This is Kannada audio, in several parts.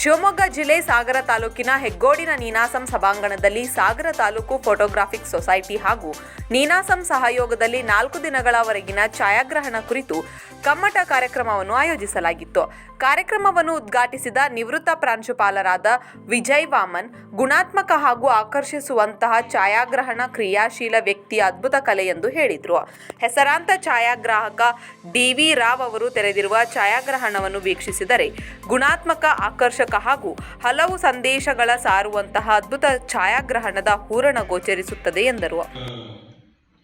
ಶಿವಮೊಗ್ಗ ಜಿಲ್ಲೆ ಸಾಗರ ತಾಲೂಕಿನ ಹೆಗ್ಗೋಡಿನ ನೀನಾಸಂ ಸಭಾಂಗಣದಲ್ಲಿ ಸಾಗರ ತಾಲೂಕು ಫೋಟೋಗ್ರಾಫಿಕ್ ಸೊಸೈಟಿ ಹಾಗೂ ನೀನಾಸಂ ಸಹಯೋಗದಲ್ಲಿ ನಾಲ್ಕು ದಿನಗಳವರೆಗಿನ ಛಾಯಾಗ್ರಹಣ ಕುರಿತು ಕಮ್ಮಟ ಕಾರ್ಯಕ್ರಮವನ್ನು ಆಯೋಜಿಸಲಾಗಿತ್ತು. ಕಾರ್ಯಕ್ರಮವನ್ನು ಉದ್ಘಾಟಿಸಿದ ನಿವೃತ್ತ ಪ್ರಾಂಶುಪಾಲರಾದ ವಿಜಯ್ ವಾಮನ್, ಗುಣಾತ್ಮಕ ಹಾಗೂ ಆಕರ್ಷಿಸುವಂತಹ ಛಾಯಾಗ್ರಹಣ ಕ್ರಿಯಾಶೀಲ ವ್ಯಕ್ತಿಯ ಅದ್ಭುತ ಕಲೆ ಎಂದು ಹೇಳಿದರು. ಹೆಸರಾಂತ ಛಾಯಾಗ್ರಾಹಕ ಡಿ ವಿ ರಾವ್ ಅವರು ತೆರೆದಿರುವ ಛಾಯಾಗ್ರಹಣವನ್ನು ವೀಕ್ಷಿಸಿದರೆ ಗುಣಾತ್ಮಕ, ಆಕರ್ಷಕ ಹಾಗೂ ಹಲವು ಸಂದೇಶಗಳ ಸಾರುವಂತಹ ಅದ್ಭುತ ಛಾಯಾಗ್ರಹಣದ ಹೂರಣ ಗೋಚರಿಸುತ್ತದೆ ಎಂದರು. ಆ,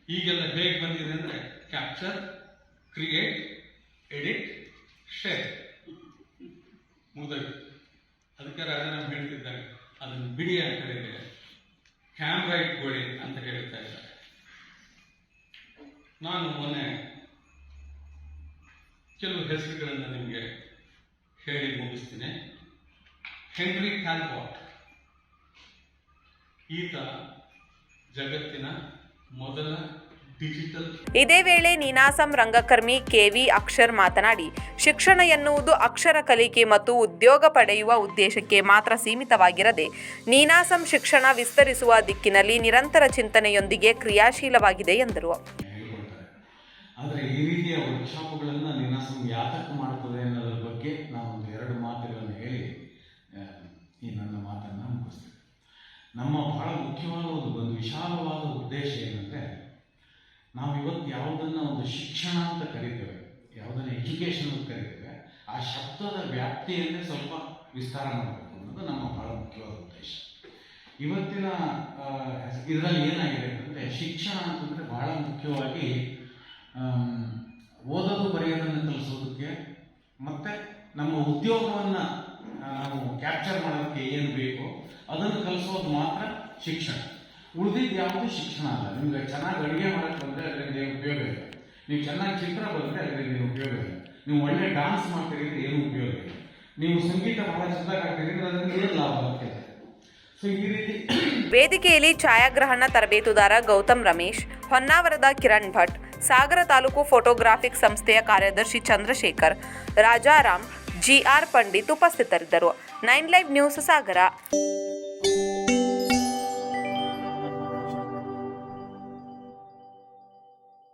ಈಗೆಲ್ಲ ಹೇಗೆ ಬಂದಿದೆ ಅಂದರೆ ಕ್ಯಾಪ್ಚರ್ ಕ್ರಿಯೇಟ್ ಎಡಿಟ್ ಶೇರ್ ಮುಗಿದೋಯ್ತು ಅದಕ್ಕೆ ರಾಜಾರಾಮ್ ಹೇಳ್ತಿದ್ದಾರೆ ಅದನ್ನು ಬಿಡಿ ಅಂತ ಹೇಳಿದ್ರೆ ಕ್ಯಾಮ್ರಾ ಇಟ್ಕೊಳ್ಳಿ ಅಂತ ಹೇಳ್ತಾ ಇದ್ದಾರೆ. ನಾನು ಮೊನ್ನೆ ಕೆಲವು ಹೆಸರುಗಳನ್ನು ನಿಮಗೆ ಹೇಳಿ ಮುಗಿಸ್ತೀನಿ. ಹೆನ್ರಿ ಕ್ಯಾಲ್ಪಾಟ್ ಈತ ಜಗತ್ತಿನ ಮೊದಲ ಇದೇ ವೇಳೆ ನೀನಾಸಂ ರಂಗಕರ್ಮಿ ಕೆವಿ ಅಕ್ಷರ್ ಮಾತನಾಡಿ ಶಿಕ್ಷಣ ಎನ್ನುವುದು ಅಕ್ಷರ ಕಲಿಕೆ ಮತ್ತು ಉದ್ಯೋಗ ಪಡೆಯುವ ಉದ್ದೇಶಕ್ಕೆ ಮಾತ್ರ ಸೀಮಿತವಾಗಿರದೆ ನೀನಾಸಂ ಶಿಕ್ಷಣ ವಿಸ್ತರಿಸುವ ದಿಕ್ಕಿನಲ್ಲಿ ನಿರಂತರ ಚಿಂತನೆಯೊಂದಿಗೆ ಕ್ರಿಯಾಶೀಲವಾಗಿದೆ ಎಂದರು. ಆದರೆ ಈ ರೀತಿಯ ವರ್ಕ್ಶಾಪ್ಗಳನ್ನು ನೀನಾಸಂ ಯಾತಕ್ಕೆ ಮಾಡ್ತದೆ ಅನ್ನೋದ್ರ ಬಗ್ಗೆ ನಾವು ಎರಡು ಮಾತುಗಳನ್ನು ಹೇಳಿ ಆ, ಈ ನನ್ನ ಮಾತನ್ನು ಮುಗಿಸ್ತೇನೆ ನಮ್ಮ ಬಹಳ ಮುಖ್ಯವಾದ ಒಂದು ಒಂದು ವಿಶಾಲವಾದ ಉದ್ದೇಶ ಏನಂದರೆ ನಾವು ಇವತ್ತು ಯಾವುದನ್ನ ಒಂದು ಶಿಕ್ಷಣ ಅಂತ ಕರಿತೇವೆ, ಯಾವುದನ್ನ ಎಜುಕೇಶನ್ ಅಂತ ಕರಿತೇವೆ, ಆ ಶಬ್ದದ ವ್ಯಾಪ್ತಿಯನ್ನೇ ಸ್ವಲ್ಪ ವಿಸ್ತಾರ ಮಾಡಬೇಕು ಅನ್ನೋದು ನಮ್ಮ ಬಹಳ ಮುಖ್ಯವಾದ ಉದ್ದೇಶ. ಇವತ್ತಿನ ಇದರಲ್ಲಿ ಏನಾಗಿದೆ ಅಂತಂದರೆ ಶಿಕ್ಷಣ ಅಂತಂದರೆ ಬಹಳ ಮುಖ್ಯವಾಗಿ ಓದೋದು, ಬರೆಯೋದನ್ನು ಕಲಿಸೋದಕ್ಕೆ ಮತ್ತು ನಮ್ಮ ಉದ್ಯೋಗವನ್ನು ನಾವು ಕ್ಯಾಪ್ಚರ್ ಮಾಡೋದಕ್ಕೆ ಏನು ಬೇಕೋ ಅದನ್ನು ಕಲಿಸೋದು ಮಾತ್ರ ಶಿಕ್ಷಣ. ಉಳಿದಿದ್ದು ಯಾವುದು ಶಿಕ್ಷಣ ಅಲ್ಲ. ನಿಮ್ಗೆ ಚೆನ್ನಾಗಿ ಅಡುಗೆ ಮಾಡಕ್ಕೆ ಬಂದರೆ ಅದರಿಂದ ಏನು ಉಪಯೋಗ ಇಲ್ಲ. ನೀವು ಚೆನ್ನಾಗಿ ಚಿತ್ರ ಬಂದರೆ ಅದರಿಂದ ಏನು ಉಪಯೋಗ ಇಲ್ಲ. ನೀವು ಒಳ್ಳೆ ಡಾನ್ಸ್ ಮಾಡ್ತೀರಿ ಅಂದ್ರೆ ಏನು ಉಪಯೋಗ ಇಲ್ಲ. ನೀವು ಸಂಗೀತ ಬಹಳ ಚೆನ್ನಾಗಿ ಆಗ್ತೀರಿ ಅಂದ್ರೆ ಅದರಿಂದ ಏನು ಲಾಭ ಆಗ್ತದೆ ಈ ರೀತಿ ವೇದಿಕೆಯಲ್ಲಿ ಛಾಯಾಗ್ರಹಣ ತರಬೇತುದಾರ ಗೌತಮ್ ರಮೇಶ್, ಹೊನ್ನಾವರದ ಕಿರಣ್ ಭಟ್, ಸಾಗರ ತಾಲೂಕು ಫೋಟೋಗ್ರಾಫಿಕ್ ಸಂಸ್ಥೆಯ ಕಾರ್ಯದರ್ಶಿ ಚಂದ್ರಶೇಖರ್, ರಾಜಾರಾಮ್, ಜಿಆರ್ ಪಂಡಿತ್ ಉಪಸ್ಥಿತರಿದ್ದರು. Nine live news Sagar.